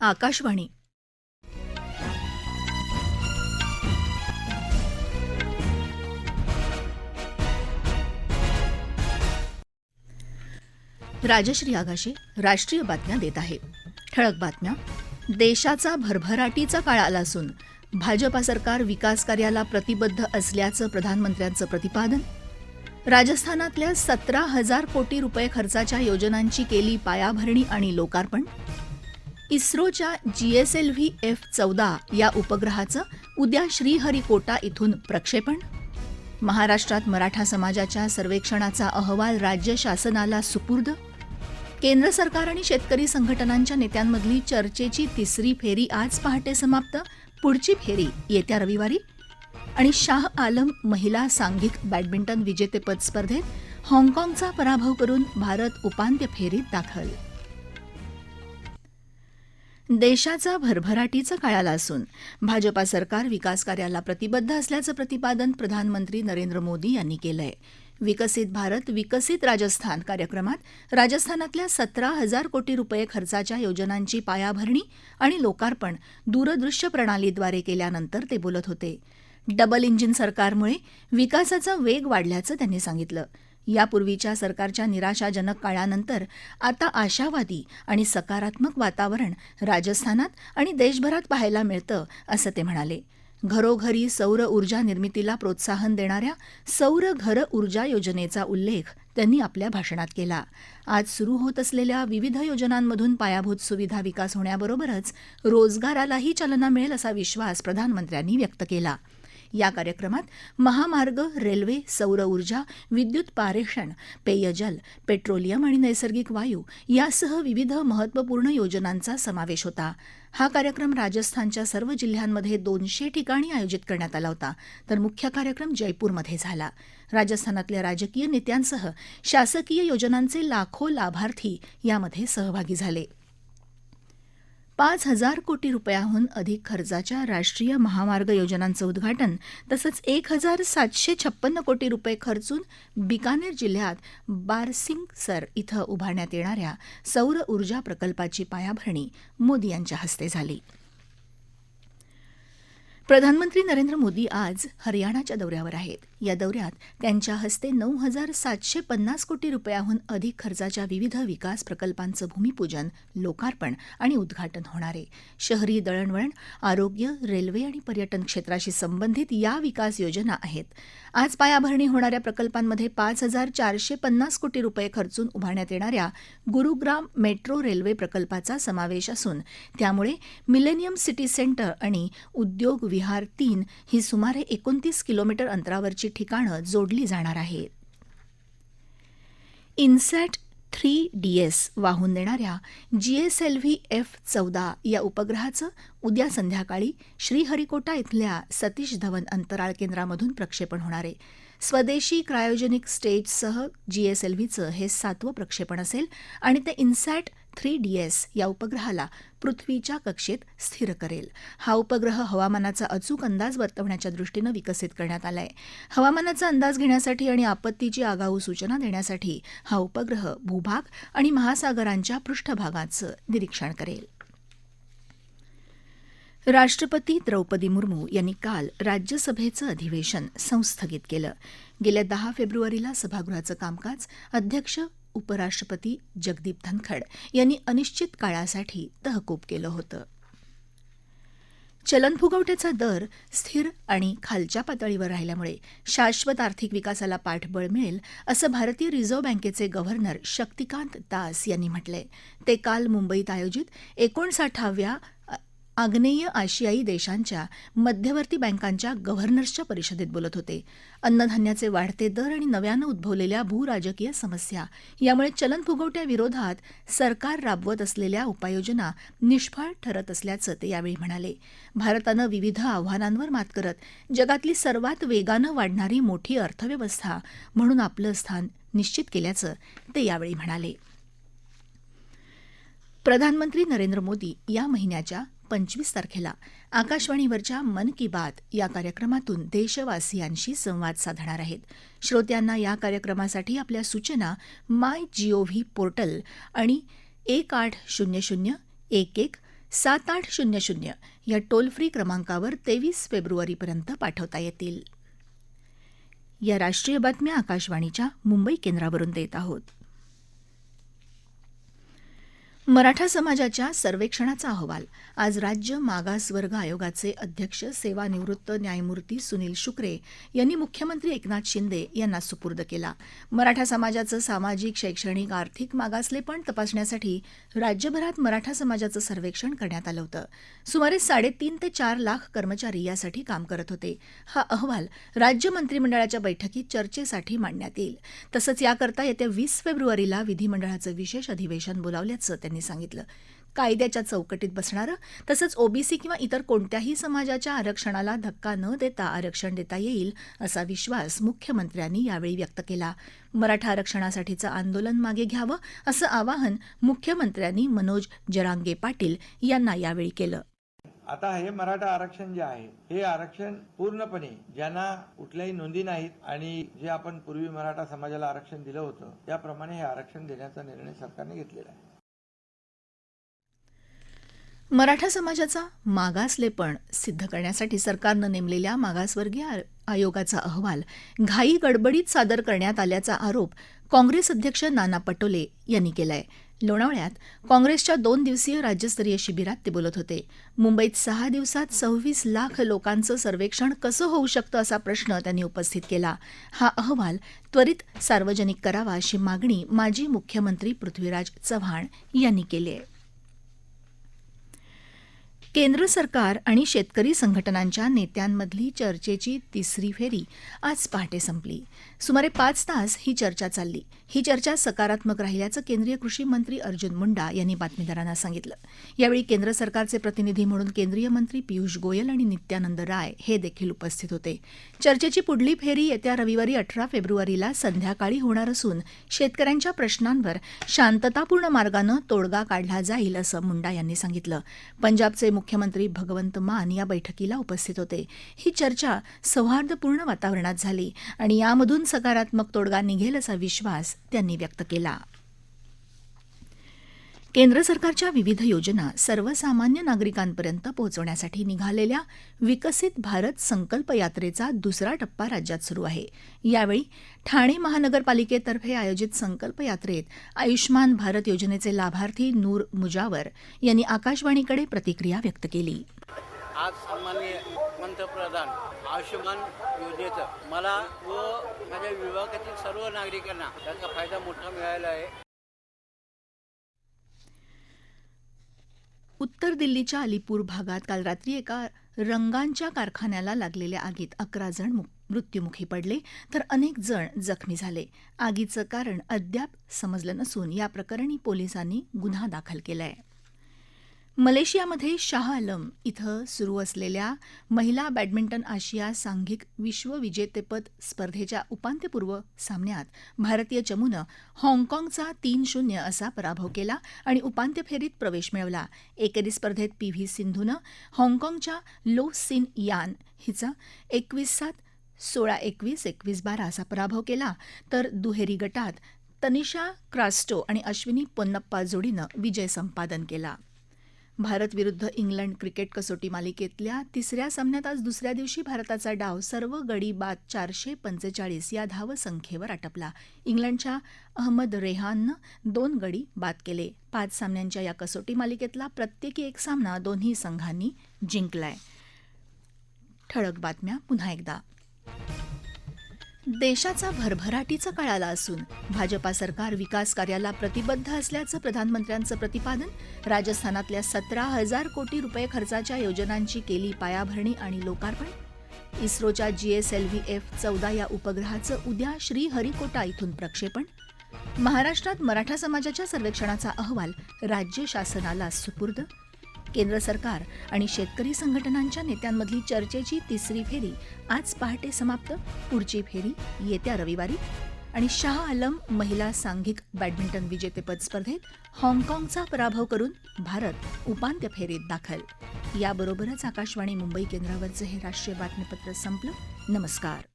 आकाशवाणी. राजश्री आगाशी राष्ट्रीय बातम्या देत आहे. ठळक बातम्या. देशाचा भरभराटीचा काळ आला असून भाजपा सरकार विकास कार्याला प्रतिबद्ध असल्याचं प्रधानमंत्र्यांचं प्रतिपादन. राजस्थानातल्या सतरा हजार कोटी रुपये खर्चाच्या योजनांची केली पायाभरणी आणि लोकार्पण. इस्रोच्या G S L V F चौदा या उपग्रहाचं उद्या श्रीहरिकोटा इथून प्रक्षेपण. महाराष्ट्रात मराठा समाजाच्या सर्वेक्षणाचा अहवाल राज्य शासनाला सुपूर्द. केंद्र सरकार आणि शेतकरी संघटनांच्या नेत्यांमधली चर्चेची तिसरी फेरी आज पहाटे समाप्त. पुढची फेरी येत्या रविवारी. आणि शाह आलम महिला सांघिक बॅडमिंटन विजेतेपद स्पर्धेत हाँगकाँगचा पराभव करून भारत उपांत्य फेरीत दाखल. देशाचा भरभराटीचा काळ आला असून भाजपा सरकार विकास कार्याला प्रतिबद्ध असल्याचं प्रतिपादन प्रधानमंत्री नरेंद्र मोदी यांनी केलंय. विकसित भारत विकसित राजस्थान कार्यक्रमात राजस्थानातल्या सतरा हजार कोटी रुपये खर्चाच्या योजनांची पायाभरणी आणि लोकार्पण दूरदृश्य प्रणालीद्वारे केल्यानंतर ते बोलत होते. डबल इंजिन सरकारमुळे विकासाचा वेग वाढल्याचं त्यांनी सांगितलं. यापूर्वीच्या सरकारच्या निराशाजनक काळानंतर आता आशावादी आणि सकारात्मक वातावरण राजस्थानात आणि देशभरात पाहायला मिळतं असं ते म्हणाले. घरोघरी सौर ऊर्जा निर्मितीला प्रोत्साहन देणाऱ्या सौर घर ऊर्जा योजनेचा उल्लेख त्यांनी आपल्या भाषणात केला. आज सुरू होत असलेल्या विविध योजनांमधून पायाभूत सुविधा विकास होण्याबरोबरच रोजगारालाही चालना मिळेल असा विश्वास प्रधानमंत्र्यांनी व्यक्त केला. या कार्यक्रमात महामार्ग रेल्वे सौर ऊर्जा विद्युत पारेषण पेयजल पेट्रोलियम आणि नैसर्गिक वायू यासह विविध महत्त्वपूर्ण योजनांचा समावेश होता. हा कार्यक्रम राजस्थानच्या सर्व जिल्ह्यांमध्ये दोनशे ठिकाणी आयोजित करण्यात आला होता. तर मुख्य कार्यक्रम जयपूरमध्ये झाला. राजस्थानातल्या राजकीय नेत्यांसह शासकीय योजनांचे लाखो लाभार्थी यामध्ये सहभागी झाले. पाच हजार कोटी रुपयाहून अधिक खर्चाच्या राष्ट्रीय महामार्ग योजनांचं उद्घाटन तसंच एक हजार सातशे छप्पन्न कोटी रुपये खर्चून बिकानेर जिल्ह्यात बारसिंगसर इथं उभारण्यात येणाऱ्या सौर ऊर्जा प्रकल्पाची पायाभरणी मोदी यांच्या हस्ते झाली. प्रधानमंत्री नरेंद्र मोदी आज हरियाणाच्या दौऱ्यावर आहेत. या दौऱ्यात त्यांच्या हस्ते नऊ हजार सातशे पन्नास कोटी रुपयाहून अधिक खर्चाच्या विविध विकास प्रकल्पांचं भूमिपूजन लोकार्पण आणि उद्घाटन होणार आहे. शहरी दळणवळण आरोग्य रेल्वे आणि पर्यटन क्षेत्राशी संबंधित या विकास योजना आहेत. आज पायाभरणी होणाऱ्या प्रकल्पांमध्ये पाच हजार चारशे पन्नास कोटी रुपये खर्चून उभारण्यात येणाऱ्या गुरुग्राम मेट्रो रेल्वे प्रकल्पाचा समावेश असून त्यामुळे मिलेनियम सिटी सेंटर आणि उद्योग विहार तीन ही सुमारे एकोणतीस किलोमीटर अंतरावरची ठिकाणं जोडली जाणार आहेत. इन्सॅट थ्री डी एस वाहून नेणाऱ्या जीएसएलव्ही एफ चौदा या उपग्रहाचं उद्या संध्याकाळी श्रीहरिकोटा इथल्या सतीश धवन अंतराळ केंद्रामधून प्रक्षेपण होणार आहे. स्वदेशी क्रायोजेनिक स्टेजसह जीएसएलव्हीचं हे सातवं प्रक्षेपण असेल आणि ते इन्सॅट थ्री डी एस या उपग्रहाला पृथ्वीच्या कक्षेत स्थिर करेल. हा उपग्रह हवामानाचा अचूक अंदाज वर्तवण्याच्या दृष्टीनं विकसित करण्यात आलाय. हवामानाचा अंदाज घेण्यासाठी आणि आपत्तीची आगाऊ सूचना देण्यासाठी हा उपग्रह भूभाग आणि महासागरांच्या पृष्ठभागाचं निरीक्षण करेल. राष्ट्रपती द्रौपदी मुर्मू यांनी काल राज्यसभेचं अधिवेशन संस्थगित केलं. गेल्या दहा फेब्रुवारीला सभागृहाचं कामकाज अध्यक्ष उपराष्ट्रपती जगदीप धनखड यांनी अनिश्चित काळासाठी तहकूब केलं होतं. चलनफुगवट्याचा दर स्थिर आणि खालच्या पातळीवर राहिल्यामुळे शाश्वत आर्थिक विकासाला पाठबळ मिळेल असं भारतीय रिझर्व्ह बँकेचे गव्हर्नर शक्तिकांत दास यांनी म्हटलंय. ते काल मुंबईत आयोजित एकोणसाठाव्या आग्नेय आशियाई देशांच्या मध्यवर्ती बँकांच्या गव्हर्नर्सच्या परिषदेत बोलत होते. अन्नधान्याचे वाढते दर आणि नव्यानं उद्भवलेल्या भूराजकीय समस्या यामुळे चलनफुगवट्याविरोधात सरकार राबवत असलेल्या उपाययोजना निष्फळ ठरत असल्याचं ते यावेळी म्हणाले. भारतानं विविध आव्हानांवर मात करत जगातली सर्वात वेगानं वाढणारी मोठी अर्थव्यवस्था म्हणून आपलं स्थान निश्चित केल्याचं ते यावेळी म्हणाले. प्रधानमंत्री नरेंद्र मोदी या महिन्याच्या पंचवीस तारखेला आकाशवाणीवरच्या मन की बात या कार्यक्रमातून देशवासियांशी संवाद साधणार आहेत. श्रोत्यांना या कार्यक्रमासाठी आपल्या सूचना माय जीओव्ही पोर्टल आणि एक आठ शून्य शून्य एक एक सात आठ शून्य शून्य या टोल फ्री क्रमांकावर तेवीस फेब्रुवारीपर्यंत पाठवता येतील. या राष्ट्रीय बातम्या आकाशवाणीच्या मुंबई केंद्रावरून देत आहोत. मराठा समाजाच्या सर्वेक्षणाचा अहवाल. आज राज्य मागासवर्ग आयोगाचे अध्यक्ष सेवानिवृत्त न्यायमूर्ती सुनील शुक्रे यांनी मुख्यमंत्री एकनाथ शिंदे यांना सुपूर्द केला. मराठा समाजाचं सामाजिक शैक्षणिक आर्थिक मागासलेपण तपासण्यासाठी राज्यभरात मराठा समाजाचं सर्वेक्षण करण्यात आलं होतं. सुमारे साडेतीन ते चार लाख कर्मचारी यासाठी काम करत होते. हा अहवाल राज्य मंत्रिमंडळाच्या बैठकीत चर्चेसाठी मांडण्यात येईल. तसंच याकरता येत्या वीस फेब्रुवारीला विधिमंडळाचं विशेष अधिवेशन बोलावल्याचं त्यांनी सांगितलं. कायद्याच्या चौकटीत बसणारं तसंच ओबीसी किंवा इतर कोणत्याही समाजाच्या आरक्षणाला धक्का न देता आरक्षण देता येईल असा विश्वास मुख्यमंत्र्यांनी यावेळी व्यक्त केला. मराठा आरक्षणासाठीचं आंदोलन मागे घ्यावं असं आवाहन मुख्यमंत्र्यांनी मनोज जरांगे पाटील यांना यावेळी केलं. आता हे मराठा आरक्षण जे आहे हे आरक्षण पूर्णपणे ज्यांना कुठल्याही नोंदी नाहीत आणि जे आपण पूर्वी मराठा समाजाला आरक्षण दिलं होतं त्याप्रमाणे हे आरक्षण देण्याचा निर्णय सरकारने घेतलेला आहे. मराठा समाजाचा मागासलेपण सिद्ध करण्यासाठी सरकारनं नेमलेल्या मागासवर्गीय आयोगाचा अहवाल घाई गडबडीत सादर करण्यात आल्याचा आरोप काँग्रेस अध्यक्ष नाना पटोले यांनी केलाय. लोणावळ्यात काँग्रेसच्या दोन दिवसीय राज्यस्तरीय शिबिरात ते बोलत होते. मुंबईत सहा दिवसात सव्वीस लाख लोकांचं सर्वेक्षण कसं होऊ शकतं असा प्रश्न त्यांनी उपस्थित केला. हा अहवाल त्वरित सार्वजनिक करावा अशी मागणी माजी मुख्यमंत्री पृथ्वीराज चव्हाण यांनी केली आहे केंद्र सरकार आणि शेतकरी संघटनांच्या नेत्यांमधली चर्चेची तिसरी फेरी आज पहाटे संपली. सुमारे पाच तास ही चर्चा चालली. ही चर्चा सकारात्मक राहिल्याचं केंद्रीय कृषी मंत्री अर्जुन मुंडा यांनी बातमीदारांना सांगितलं. यावेळी केंद्र सरकारचे प्रतिनिधी म्हणून केंद्रीय मंत्री पियुष गोयल आणि नित्यानंद राय हे देखील उपस्थित होते. चर्चेची पुढली फेरी येत्या रविवारी अठरा फेब्रुवारीला संध्याकाळी होणार असून शेतकऱ्यांच्या प्रश्नांवर शांततापूर्ण मार्गानं तोडगा काढला जाईल असं मुंडा यांनी सांगितलं. पंजाबचे मुख्यमंत्री भगवंत मान या बैठकीला उपस्थित होते. ही चर्चा सौहार्दपूर्ण वातावरणात झाली आणि यामधून सकारात्मक तोडगा निघेल असा विश्वास त्यांनी व्यक्त केला. केंद्र सरकारच्या विविध योजना सर्वसामान्य नागरिकांपर्यंत पोहोचवण्यासाठी निघालेल्या विकसित भारत संकल्प यात्रेचा दुसरा टप्पा राज्यात सुरू आहे. यावेळी ठाणे महानगरपालिकेतर्फे आयोजित संकल्प यात्रेत आयुष्मान भारत योजनेचे लाभार्थी नूर मुजावर यांनी आकाशवाणीकडे प्रतिक्रिया व्यक्त केली. आज सन्माननीय पंतप्रधान आयुष्यमान योजनेचं मला व माझ्या विभागातील सर्व नागरिकांना त्याचा फायदा मोठा मिळाला आहे. उत्तर दिल्लीच्या अलीपूर भागात काल रात्री एका रंगांच्या कारखान्याला लागलेल्या आगीत अकरा जण मृत्युमुखी पडले तर अनेक जण जखमी झाले. आगीचं कारण अद्याप समजलं नसून या प्रकरणी पोलिसांनी गुन्हा दाखल केलाय. मलेशियामध्ये शाह आलम इथं सुरू असलेल्या महिला बॅडमिंटन आशिया सांघिक विश्वविजेतेपद स्पर्धेच्या उपांत्यपूर्व सामन्यात भारतीय चमूनं हाँगकाँगचा तीन शून्य असा पराभव केला आणि उपांत्य फेरीत प्रवेश मिळवला. एकेरी स्पर्धेत पी व्ही सिंधूनं हाँगकाँगच्या लो सिन यान हिचा एकवीस सात सोळा एकवीस एकवीस बारा असा पराभव केला. तर दुहेरी गटात तनिषा क्रास्टो आणि अश्विनी पोन्नप्पा जोडीनं विजय संपादन केला. भारत विरुद्ध इंग्लंड क्रिकेट कसोटी मालिकेतल्या तिसऱ्या सामन्यात आज दुसऱ्या दिवशी भारताचा डाव सर्व गडी बाद चारशे पंचेचाळीस या धावसंख्येवर आटपला. इंग्लंडच्या अहमद रेहाननं दोन गडी बाद केले. पाच सामन्यांच्या या कसोटी मालिकेतला प्रत्येकी एक सामना दोन्ही संघांनी जिंकलाय. ठळक बातम्या पुन्हा एकदा. देशाचा भरभराटीचा काळ आला असून भाजपा सरकार विकास कार्याला प्रतिबद्ध असल्याचं प्रधानमंत्र्यांचं प्रतिपादन राजस्थानातल्या सतरा हजार कोटी रुपये खर्चाच्या योजनांची केली पायाभरणी आणि लोकार्पण इस्रोच्या जीएसएलव्ही एफ चौदा या उपग्रहाचं उद्या श्रीहरिकोटा इथून प्रक्षेपण महाराष्ट्रात मराठा समाजाच्या सर्वेक्षणाचा अहवाल राज्य शासनाला सुपूर्द केंद्र सरकार आणि शेतकरी संघटनांच्या नेत्यांमधली चर्चेची तिसरी फेरी आज पहाटे समाप्त. पुढची फेरी येत्या रविवारी. आणि शाह आलम महिला सांघिक बॅडमिंटन विजेतेपद स्पर्धेत हाँगकाँगचा पराभव करून भारत उपांत्य फेरीत दाखल. याबरोबरच आकाशवाणी मुंबई केंद्रावरचं हे राष्ट्रीय बातमीपत्र संपलं. नमस्कार.